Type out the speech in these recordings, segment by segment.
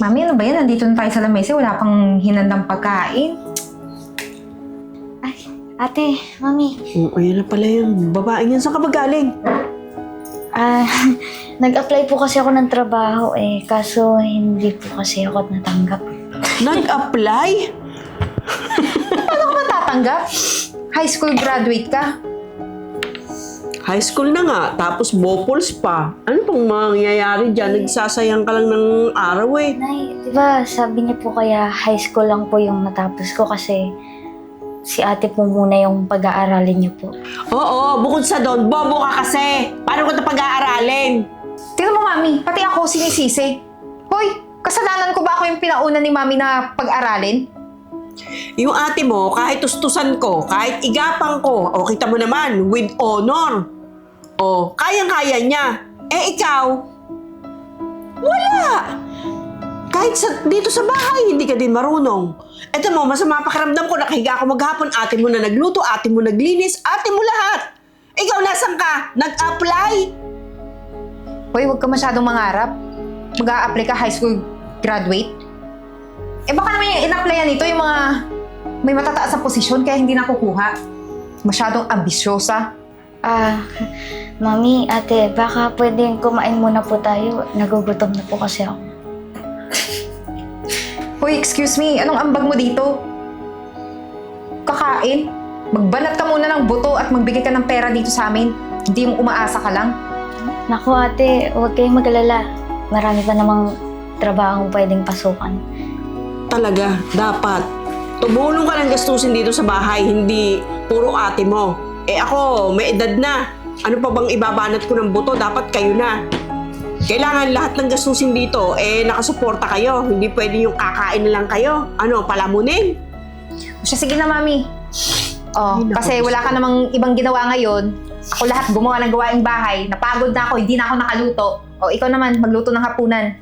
Mami, ano ba yan? Nandito na tayo sa lamesa. Wala pang hinandang pagkain. Ay, ate, mami. Oh, ayun na pala yung babaeng yan. Saan ka ba galing? Ah, nag-apply po kasi ako ng trabaho eh. Kaso hindi po kasi ako natanggap. Nag-apply? Paano ka matatanggap? High school graduate ka. High school na nga, tapos bopols pa. Ano pang mangyayari dyan? Nagsasayang ka lang ng araw eh. Nay, di ba sabi niyo po kaya high school lang po yung natapos ko kasi si ate po muna yung pag-aaralin niyo po. Oo, bukod sa doon, bobo ka kasi. Paano ko ito pag-aaralin? Tingnan mo, Mami. Pati ako sinisisi. Hoy, kasalanan ko ba ako yung pinauna ni Mami na pag-aralin? Yung ate mo, kahit tustusan ko, kahit igapang ko, o kita mo naman, with honor. O, kayang-kaya niya. Eh, ikaw, wala. Kahit sa, dito sa bahay, hindi ka din marunong. Eto mo, masama pakiramdam ko, nakahiga ako maghapon, ate mo na nagluto, ate mo naglinis, ate mo lahat. Ikaw, nasan ka? Nag-apply? Hoy, huwag ka masyadong mangarap. mag apply ka high school graduate. Eh baka naman yung in-applyan nito yung mga may matataas sa posisyon kaya hindi nakukuha. Masyadong ambisyosa. Ah, mami, ate, baka pwedeng kumain muna po tayo. Nagugutom na po kasi ako. Hoy, excuse me, anong ambag mo dito? Kakain? Magbanat ka muna ng buto at magbigay ka ng pera dito sa amin. Hindi yung umaasa ka lang. Naku ate, huwag kayong mag-alala. Marami pa namang trabaho pwedeng pasukan. Talaga, dapat. Tumulong ka ng gastusin dito sa bahay, hindi puro ate mo. Eh ako, may edad na. Ano pa bang ibabanat ko ng buto? Dapat kayo na. Kailangan lahat ng gastusin dito, eh nakasuporta kayo. Hindi pwede yung kakain na lang kayo. Ano, palamunin? O siya, sige na, mami. Oh, Ay, naku, kasi wala ka namang ibang ginawa ngayon. Ako lahat gumawa ng gawaing bahay. Napagod na ako, hindi na ako nakaluto. O ikaw naman, magluto ng hapunan.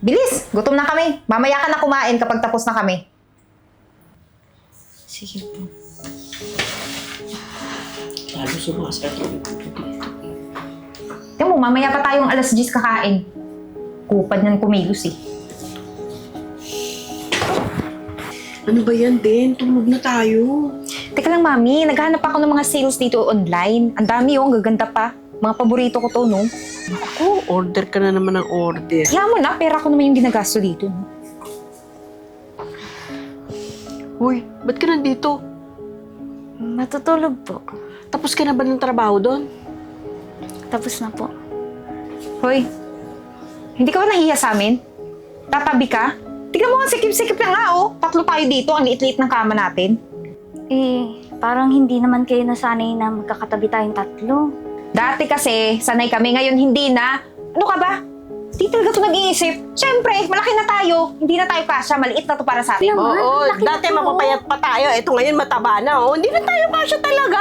Bilis! Gutom na kami. Mamaya ka na kumain kapag tapos na kami. Sige po. Lalo sumasakit. Tingnan mo, mamaya pa tayong alas 10 kakain. Kupad niyan kumilos eh. Ano ba yan, Den? Tulog na tayo. Teka lang, mami. Naghahanap ako ng mga sales dito online. Ang dami oh, ang gaganda pa. Mga paborito ko to, no? Ako, order ka na naman ng order. Kaya mo na, pera ko naman yung ginagasto dito. Uy, ba't ka nandito? Matutulog po. Tapos ka na ba ng trabaho doon? Tapos na po. Hoy, hindi ka ba nahiya sa amin? Tatabi ka? Tignan mo ang sikip-sikip na nga, oh. Tatlo tayo dito, ang liit-liit ng kama natin. Eh, parang hindi naman kayo nasanay na magkakatabi tayong tatlo. Dati kasi, sanay kami, ngayon hindi na. Ano ka ba? Di talaga ito nag-iisip. Siyempre, malaki na tayo. Hindi na tayo kasya, maliit na to para sa atin. Naman, Oo, laki na dati to. mapapayat pa tayo. Ito ngayon mataba na, oh. Hindi na tayo kasya talaga.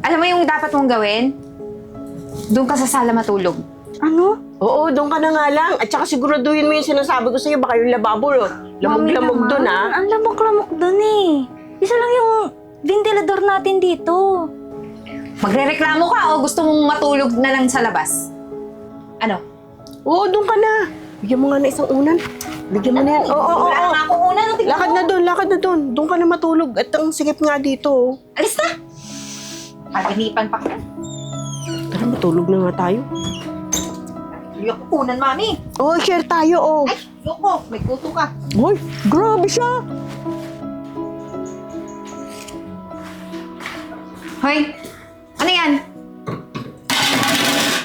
Alam mo yung dapat mong gawin? Doon ka sa sala matulog. Ano? Oo, doon ka na nga lang. At saka siguraduhin mo yung sinasabi ko sa'yo. Baka yung lababo, oh. Lamog-lamog Mami doon, naman, ha? Ang lamok-lamok doon eh. Isa lang yung ventilador natin dito. Magrereklamo ka o gusto mong matulog na lang sa labas? Ano? Oo, doon ka na. Bigyan mo nga na isang unan. Bigyan mo na yan. Oo, oo, Wala oo. nga akong una. Nung tignan Lakad mo. na doon, lakad na doon. Doon ka na matulog. At ang sikip nga dito, oh. Alis na! Paginipan pa ka. Tara, matulog na nga tayo. Ayoko kunan, mami. Oo, share tayo, oh. Ay, ayoko. May kuto ka. Hoy, grabe siya. Hoy, ano yan?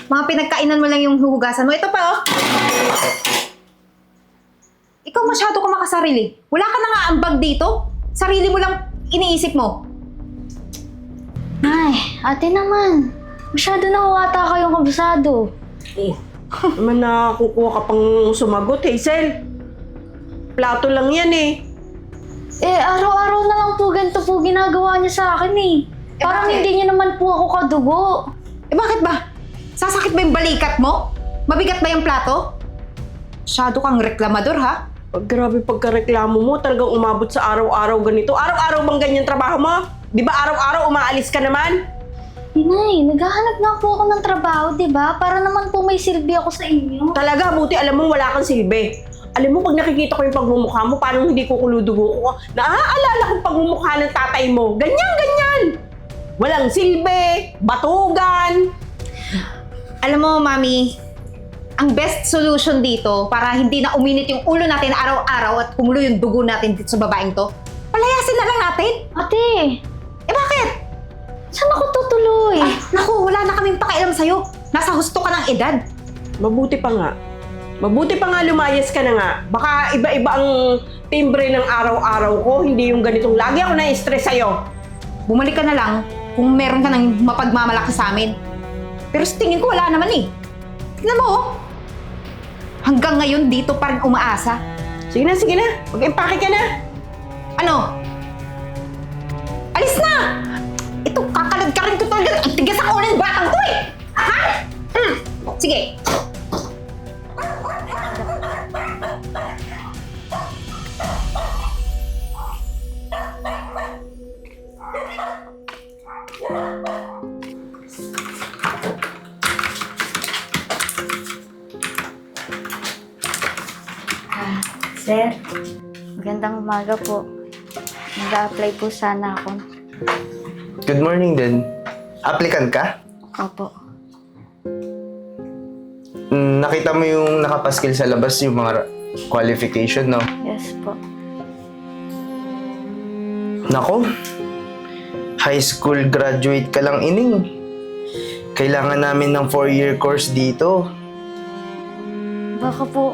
Mga pinagkainan mo lang yung huhugasan mo. Ito pa, oh. Ikaw masyado ka makasarili. Wala ka na nga ambag dito. Sarili mo lang iniisip mo. Ay, ate naman. Masyado na huwata kayong kabisado. Oh, naman nakakukuha ka pang sumagot, Hazel. Plato lang yan eh. Eh, araw-araw na lang po ganito po ginagawa niya sa akin eh. Parang bakit? hindi niya naman po ako kadugo. Eh bakit ba? Sasakit ba yung balikat mo? Mabigat ba yung plato? Masyado kang reklamador, ha? Pag grabe pagkareklamo mo, talagang umabot sa araw-araw ganito. Araw-araw bang ganyan trabaho mo? Di ba araw-araw umaalis ka naman? Inay, naghahanap nga po ako ng trabaho, di ba? Para naman po may silbi ako sa inyo. Talaga, buti alam mo wala kang silbi. Alam mo, pag nakikita ko yung pagmumukha mo, parang hindi ko kuludugo ko. Naaalala ko yung pagmumukha ng tatay mo. Ganyan, ganyan. Walang silbi, batugan. Alam mo, Mami, ang best solution dito para hindi na uminit yung ulo natin araw-araw at kumulo yung dugo natin dito sa babaeng to, palayasin na lang natin. Ate, Eh bakit? saan ako tutuloy? Ay, naku, wala na kaming pakialam sa'yo. Nasa husto ka ng edad. Mabuti pa nga. Mabuti pa nga lumayas ka na nga. Baka iba-iba ang timbre ng araw-araw ko, hindi yung ganitong lagi ako na-stress sa'yo. Bumalik ka na lang kung meron ka ng mapagmamalaki sa amin. Pero sa tingin ko wala naman eh. Tignan mo, oh. hanggang ngayon dito pa rin umaasa. Sige na, sige na. Mag-empake ka na. Ano? Alis na! Ito, kakalad ka rin ko talaga. Ang tigas ulo ng batang ko eh! Ha? Hmm. Sige. Sir, magandang umaga po. Nag-a-apply po sana ako. Good morning din. Applicant ka? Opo. Mm, nakita mo yung nakapaskil sa labas yung mga qualification, no? Yes po. Nako, high school graduate ka lang ining. Kailangan namin ng 4-year course dito. Baka po,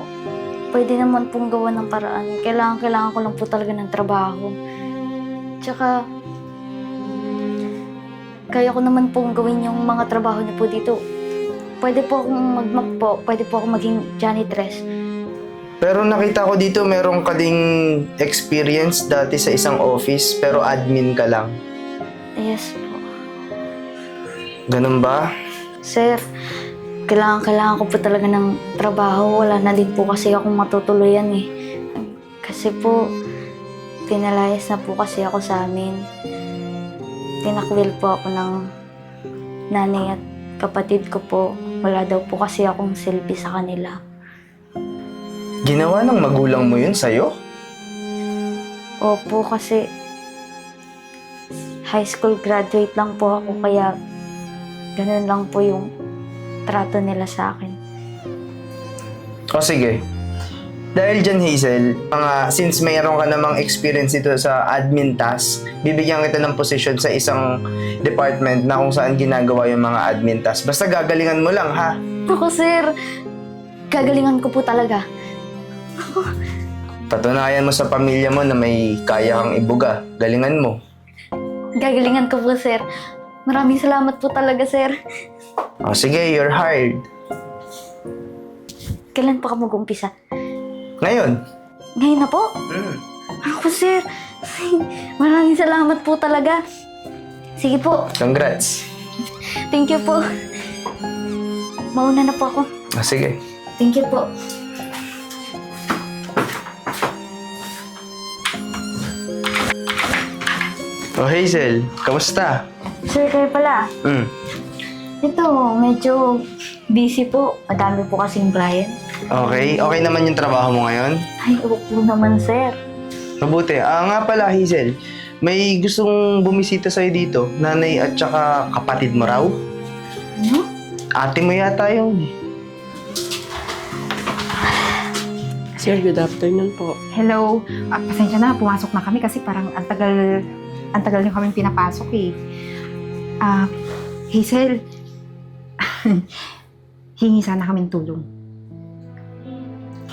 pwede naman pong gawa ng paraan. Kailangan, kailangan ko lang po talaga ng trabaho. Tsaka, kaya ko naman pong gawin yung mga trabaho niyo po dito. Pwede po akong magmap po, pwede po akong maging janitress. Pero nakita ko dito meron ka ding experience dati sa isang office pero admin ka lang. Yes po. Ganun ba? Sir, kailangan, kailangan ko po talaga ng trabaho. Wala na din po kasi akong matutuluyan eh. Kasi po, pinalayas na po kasi ako sa amin. Tinakwil po ako ng nanay at kapatid ko po. Wala daw po kasi akong silbi sa kanila. Ginawa ng magulang mo yun sa'yo? Opo, kasi high school graduate lang po ako kaya ganun lang po yung trato nila sa akin. O sige. Dahil dyan, Hazel, mga, since mayroon ka namang experience dito sa admin task, bibigyan kita ng position sa isang department na kung saan ginagawa yung mga admin task. Basta gagalingan mo lang, ha? Ako, sir, gagalingan ko po talaga. Patunayan mo sa pamilya mo na may kaya kang ibuga. Galingan mo. Gagalingan ko po, sir. Maraming salamat po talaga, sir. O sige, you're hired. Kailan pa ka mag-umpisa? Ngayon. Ngayon na po? Mm. Ako, sir. Maraming salamat po talaga. Sige po. Congrats. Thank you po. Mauna na po ako. O sige. Thank you po. O Hazel, kamusta? Sir, kayo pala. Mm. Ito, medyo busy po. Madami po kasing client. Okay, okay naman yung trabaho mo ngayon? Ay, opo naman, sir. Mabuti. Ah, nga pala, Hazel. May gustong bumisita sa'yo dito. Nanay at saka kapatid mo raw. Ano? Ate mo yata yun. Sir, good afternoon po. Hello. Ah, pasensya na, pumasok na kami kasi parang ang tagal, ang tagal niyo kaming pinapasok eh. Ah, Hazel. Hingi sana kaming tulong.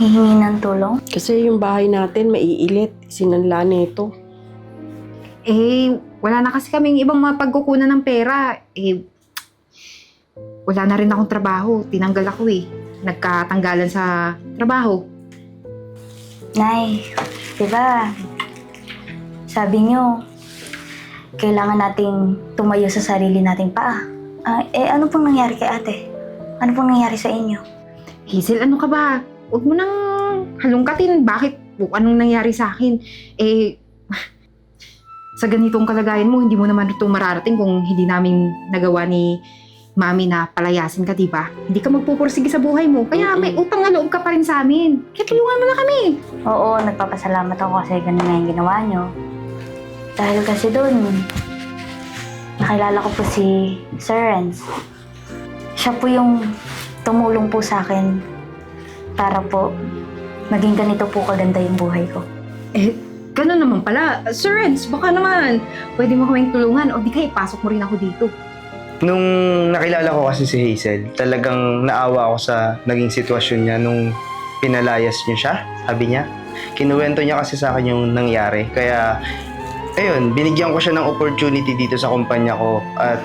Hihingi ng tulong? Kasi yung bahay natin maiilit. Sinanla nito. Eh, wala na kasi kaming ibang mapagkukunan ng pera. Eh, wala na rin akong trabaho. Tinanggal ako eh. Nagkatanggalan sa trabaho. Nay, di ba? Sabi nyo, kailangan nating tumayo sa sarili nating paa. Ah, eh, ano pong nangyari kay ate? Ano pong nangyari sa inyo? Hazel, ano ka ba? Huwag mo nang halungkatin. Bakit? Anong nangyari sa akin? Eh, sa ganitong kalagayan mo, hindi mo naman ito mararating kung hindi namin nagawa ni mami na palayasin ka, di ba? Hindi ka magpupursige sa buhay mo. Kaya may utang na loob ka pa rin sa amin. Kaya tulungan mo na kami. Oo, nagpapasalamat ako kasi ganun nga yung ginawa nyo. Dahil kasi doon, nakilala ko po si Sir Renz. Siya po yung tumulong po sa akin para po maging ganito po kaganda yung buhay ko. Eh, gano'n naman pala. Sir Renz, baka naman pwede mo kaming tulungan o di kaya ipasok mo rin ako dito. Nung nakilala ko kasi si Hazel, talagang naawa ako sa naging sitwasyon niya nung pinalayas niyo siya, sabi niya. Kinuwento niya kasi sa akin yung nangyari. Kaya, ayun, binigyan ko siya ng opportunity dito sa kumpanya ko. At,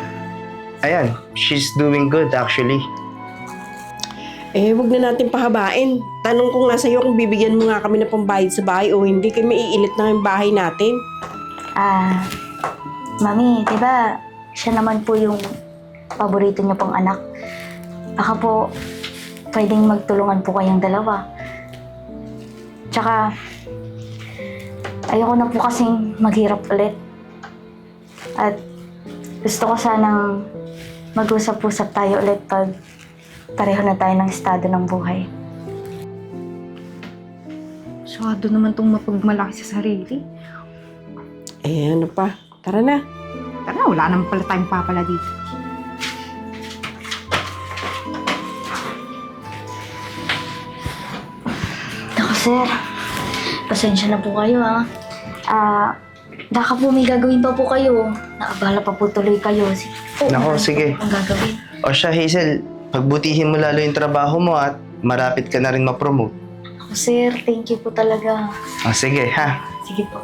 ayan, she's doing good actually. Eh, wag na natin pahabain. Tanong kong nasa iyo kung bibigyan mo nga kami ng pambayad sa bahay o hindi, kaya maiilit na yung bahay natin. Ah, Mami, di ba siya naman po yung paborito niyo pong anak? Baka po pwedeng magtulungan po kayong dalawa. Tsaka, ayoko na po kasing maghirap ulit. At gusto ko sanang mag-usap-usap tayo ulit pag pareho na tayo ng estado ng buhay. Masyado naman tong mapagmalaki sa sarili. Eh, ano pa? Tara na. Tara, wala naman pala tayong papala dito. Naku, sir. Pasensya na po kayo, ha. Ah, baka po may gagawin pa po kayo. Nakabala pa po tuloy kayo. Sige po. Nako, ano sige. Ang gagawin. O siya, Hazel, pagbutihin mo lalo yung trabaho mo at marapit ka na rin ma-promote. Ako, sir. Thank you po talaga. O sige, ha? Sige po.